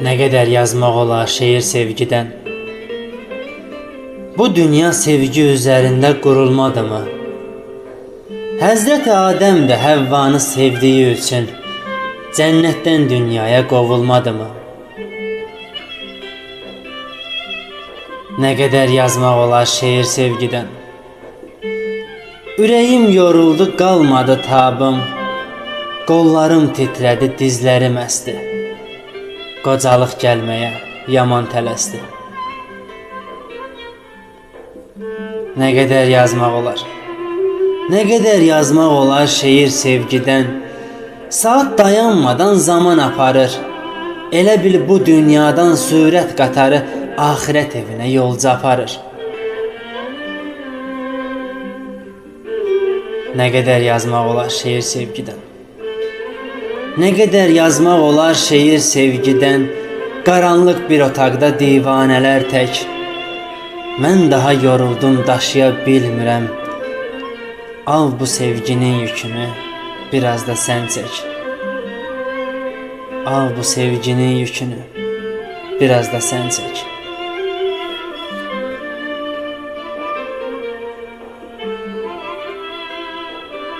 Ne kadar yazmaq olar şeir sevgidən. Bu dünya sevgi üzərində qurulmadımı? Həzrət Adəm də Həvvanı sevdiyi üçün cənnətdən dünyaya qovulmadımı? Nə qədər yazmaq olar şeir sevgidən. Ürəyim yoruldu, qalmadı tabım. Qollarım titrədi, dizlərim əsdi. Qocalıq gəlməyə yaman tələsdi. Nə qədər yazmaq olar? Nə qədər yazmaq olar şeir sevgidən? Saat dayanmadan zaman aparır. Elə bil bu dünyadan sürət qatarı axirət evinə yolcu aparır. Nə qədər yazmaq olar şeir sevgidən? Nə qədər yazmaq olar şeir sevgidən? Qaranlıq bir otaqda divanələr tək. Mən daha yoruldum, daşıya bilmirəm. Al bu sevginin yükünü, biraz da sən çək. Al bu sevginin yükünü, biraz da sən çək.